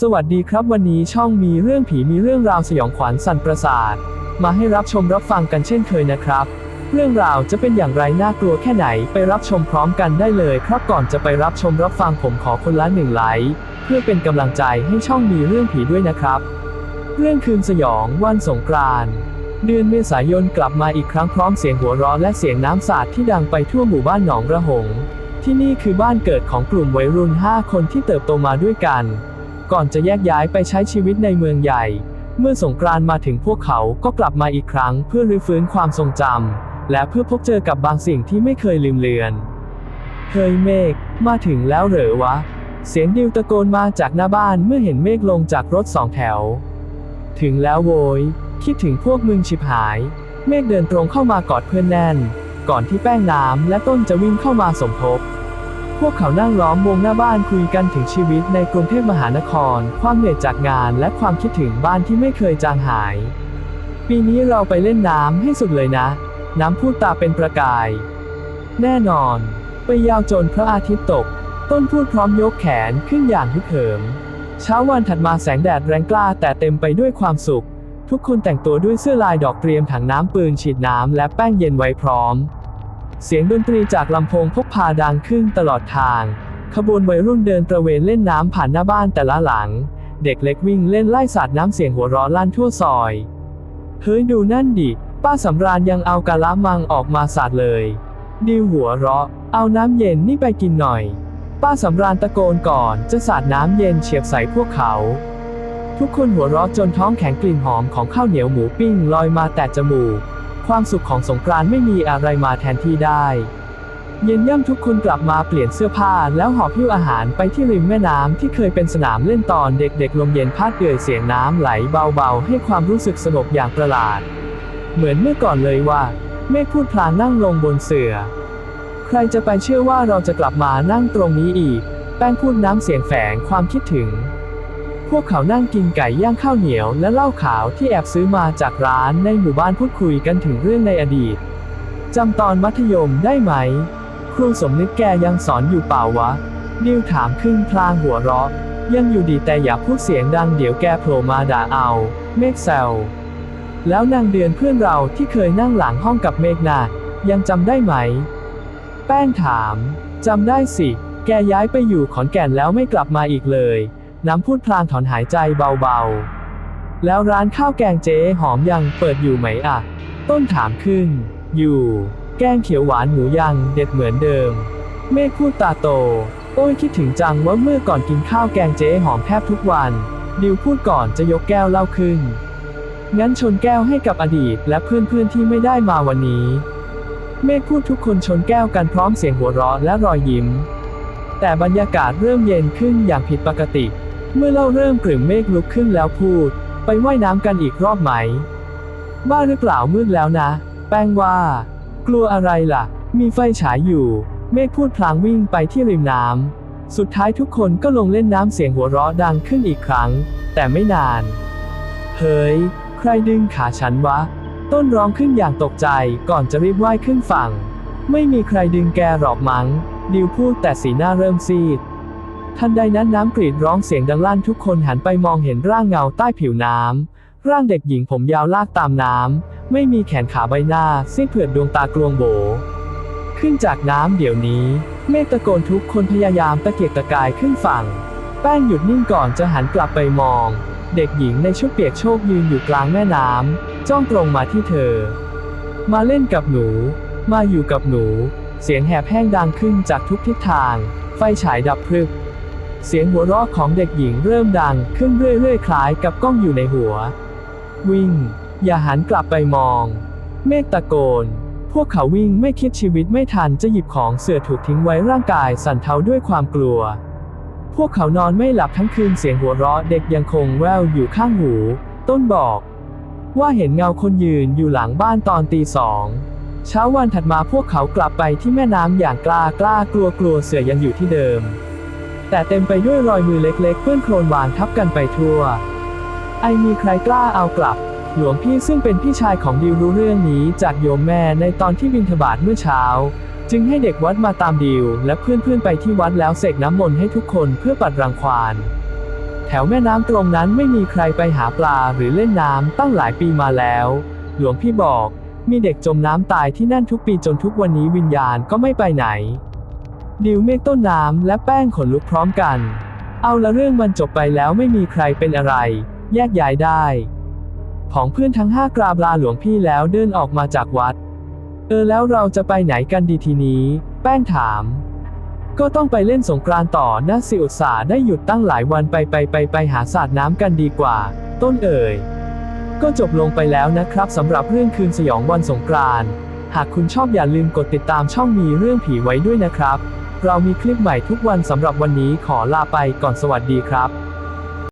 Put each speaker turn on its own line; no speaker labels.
สวัสดีครับวันนี้ช่องมีเรื่องผีมีเรื่องราวสยองขวัญสั่นประสาท มาให้รับชมรับฟังกันเช่นเคยนะครับ เรื่องราวจะเป็นอย่างไรน่ากลัวแค่ไหนไปรับชมพร้อมกันได้เลย ครับก่อนจะไปรับชมรับฟังผมขอคนละหนึ่งไลค์เพื่อเป็นกำลังใจให้ช่องมีเรื่องผีด้วยนะครับ เรื่องคืนสยองวันสงกรานต์เดือนเมษายนกลับมาอีกครั้งพร้อมเสียงหัวเราะและเสียงน้ำสาดที่ดังไปทั่วหมู่บ้านหนองระหง ที่นี่คือบ้านเกิดของกลุ่มวัยรุ่น 5 คนที่เติบโตมาด้วยกัน ก่อนจะแยกย้ายไปใช้ชีวิตในเมืองใหญ่ เมื่อสงกรานต์มาถึงพวกเขาก็กลับมาอีกครั้งเพื่อรื้อฟื้นความทรงจำและเพื่อพบเจอกับบางสิ่งที่ไม่เคยลืมเลือนเฮ้ยเมฆมาถึงแล้วเหรอวะ เสียงดิวตะโกนมาจากหน้าบ้านเมื่อเห็นเมฆลงจากรถสองแถว ถึงแล้วโวย คิดถึงพวกมึงชิบหาย เมฆเดินตรงเข้ามากอดเพื่อนแน่น ก่อนที่แป้งน้ำและต้นจะวิ่งเข้ามาสมทบ พวกเขานั่งล้อมวงหน้าบ้านคุยกันถึงชีวิตในกรุงเทพมหานคร ความเหนื่อยจากงานและความคิดถึงบ้านที่ไม่เคยจางหาย ปีนี้เราไปเล่นน้ำให้สุดเลยนะ น้ำพูดตาเป็นประกาย แน่นอน ไปยาวจนพระอาทิตย์ตก ต้นพูดพร้อมยกแขนขึ้นอย่างฮึกเหิม เช้าวันถัดมาแสงแดดแรงกล้าแต่เต็มไปด้วยความสุข ทุกคนแต่งตัวด้วยเสื้อลายดอกเตรียมถังน้ำปืนฉีดน้ำและแป้งเย็นไว้พร้อม เสียงดนตรีจากลำโพงพกพาดังขึ้นตลอดทาง ขบวนวัยรุ่นเดินตระเวนเล่นน้ำผ่านหน้าบ้านแต่ละหลัง เด็กเล็กวิ่งเล่นไล่สาดน้ำเสียงหัวเราะลั่นทั่วซอย เฮ้ยดูนั่นดิ ป้าสำราญยังเอากะละมังออกมาสาดเลย ดิวหัวเราะ เอาน้ำเย็นนี่ไปกินหน่อย ป้าสำราญตะโกนก่อนจะสาดน้ำเย็นเฉียบใส่พวกเขา ทุกคนหัวเราะจนท้องแข็งกลิ่นหอมของข้าวเหนียวหมูปิ้งลอยมาแต่จมูก ความสุขของสงกรานต์ไม่มีอะไรมาแทนที่ได้ เย็นย่ำทุกคนกลับมาเปลี่ยนเสื้อผ้าแล้วหอบหิ้วอาหารไปที่ริมแม่น้ำที่เคยเป็นสนามเล่นตอนเด็กๆลมเย็นพัดเอื่อยเสียงน้ำไหลเบาๆ ให้ความรู้สึกสงบอย่างประหลาด เหมือนเมื่อก่อนเลยว่าเมฆพูดพลางนั่งลงบนเสื่อ ใครจะไปเชื่อว่าเราจะกลับมานั่งตรงนี้อีก แป้งพูดน้ำเสียงแฝงความคิดถึง พวกเขานั่งกินไก่ย่างข้าวเหนียวและเหล้าขาวที่แอบซื้อมาจากร้านในหมู่บ้านพูดคุยกันถึงเรื่องในอดีตจำตอนมัธยมได้ไหม ครูสมนึกแกยังสอนอยู่เปล่าวะ ดิวถามขึ้นพลางหัวเราะ ยังอยู่ดีแต่อย่าพูดเสียงดังเดี๋ยวแกโผล่มาด่าเอา เมฆแซวแล้วนางเดือนเพื่อนเราที่เคยนั่งหลังห้องกับเมฆน่ะยังจำได้ไหม แป้งถามจำได้สิ แกย้ายไปอยู่ขอนแก่นแล้วไม่กลับมาอีกเลย น้ำพูดพลางถอนหายใจเบาๆ แล้วร้านข้าวแกงเจ๊หอมยังเปิดอยู่ไหมอะต้นถามขึ้น อยู่ แกงเขียวหวานหมูยังเด็ดเหมือนเดิม เมฆพูดตาโต โอ้ยคิดถึงจังว่าเมื่อก่อนกินข้าวแกงเจ๊หอมแทบทุกวัน ดิวพูดก่อนจะยกแก้วเหล้าขึ้น งั้นชนแก้วให้กับอดีตและเพื่อนๆที่ไม่ได้มาวันนี้ เมฆพูดทุกคนชนแก้วกันพร้อมเสียงหัวเราะและรอยยิ้ม แต่บรรยากาศเริ่มเย็นขึ้นอย่างผิดปกติ เมื่อเล่าเริ่มกลึ่งเมฆลุกขึ้นแล้วพูด ไปว่ายน้ำกันอีกรอบไหม บ้าหรือเปล่ามืดแล้วนะ แป้งว่า กลัวอะไรล่ะ มีไฟฉายอยู่ เมฆพูดพลางวิ่งไปที่ริมน้ำสุดท้ายทุกคนก็ลงเล่นน้ำเสียงหัวเราะดังขึ้นอีกครั้ง แต่ไม่นาน เฮ้ย ใครดึงขาฉันวะ ต้นร้องขึ้นอย่างตกใจก่อนจะรีบว่ายขึ้นฝั่ง ไม่มีใครดึงแกหรอกมั้ง ดิวพูดแต่สีหน้าเริ่มซีด ทันใดนั้นน้ำกรีดร้องเสียงดังลั่นทุกคนหันไปมองเห็นร่างเงาใต้ผิวน้ำ ร่างเด็กหญิงผมยาวลากตามน้ำ ไม่มีแขนขาใบหน้าซีดเผือดดวงตากลวงโบ ขึ้นจากน้ำเดี๋ยวนี้ เมฆตะโกนทุกคนพยายามตะเกียกตะกายขึ้นฝั่ง แป้งหยุดนิ่งก่อนจะหันกลับไปมอง เด็กหญิงในชุดเปียกโชกยืนอยู่กลางแม่น้ำจ้องตรงมาที่เธอ มาเล่นกับหนู มาอยู่กับหนู เสียงแหบแห้งดังขึ้นจากทุกทิศทาง ไฟฉายดับพรึบ เสียงหัวเราะของเด็กหญิงเริ่มดังขึ้นเรื่อยๆ คล้ายกับกล้องอยู่ในหัว วิ่ง อย่าหันกลับไปมอง เมฆตะโกน พวกเขาวิ่งไม่คิดชีวิตไม่ทันจะหยิบของเสื่อถูกทิ้งไว้ร่างกายสั่นเทาด้วยความกลัว พวกเขานอนไม่หลับทั้งคืนเสียงหัวเราะเด็กยังคงแววอยู่ข้างหู ต้นบอก ว่าเห็นเงาคนยืนอยู่หลังบ้านตอนตีสองเช้าวันถัดมาพวกเขากลับไปที่แม่น้ำอย่างกล้ากล้ากลัวกลัวเสือยังอยู่ที่เดิม แต่เต็มไปด้วยรอยมือเล็กๆ เปื้อนโคลนหวานทับกันไปทั่ว ไอมีใครกล้าเอากลับ หลวงพี่ซึ่งเป็นพี่ชายของดิวรู้เรื่องนี้จากโยมแม่ในตอนที่บินทบาทเมื่อเช้า จึงให้เด็กวัดมาตามดิว และเพื่อนๆไปที่วัดแล้วเสกน้ำมนต์ให้ทุกคนเพื่อปัดรังควานแถวแม่น้ำตรงนั้นไม่มีใครไปหาปลาหรือเล่นน้ำตั้งหลายปีมาแล้ว หลวงพี่บอกมีเด็กจมน้ำตายที่นั่นทุกปีจนทุกวันนี้วิญญาณก็ไม่ไปไหน ดิวเมฆต้นน้ำและแป้งขนลุกพร้อมกัน เอาละเรื่องมันจบไปแล้วไม่มีใครเป็นอะไร แยกย้ายได้ผองเพื่อนทั้งห้ากราบลาหลวงพี่แล้วเดินออกมาจากวัด เออแล้วเราจะไปไหนกันดีทีนี้ แป้งถาม ก็ต้องไปเล่นสงกรานต์ต่อนะสิอุตสาได้หยุดตั้งหลายวันไปไปไปไปหาสาดน้ำกันดีกว่า ต้นเอ่ยก็จบลงไปแล้วนะครับสำหรับเรื่องคืนสยองวันสงกรานต์หากคุณชอบอย่าลืมกดติดตามช่องมีเรื่องผีไว้ด้วยนะครับ เรามีคลิปใหม่ทุกวันสำหรับวันนี้ขอลาไปก่อนสวัสดีครับ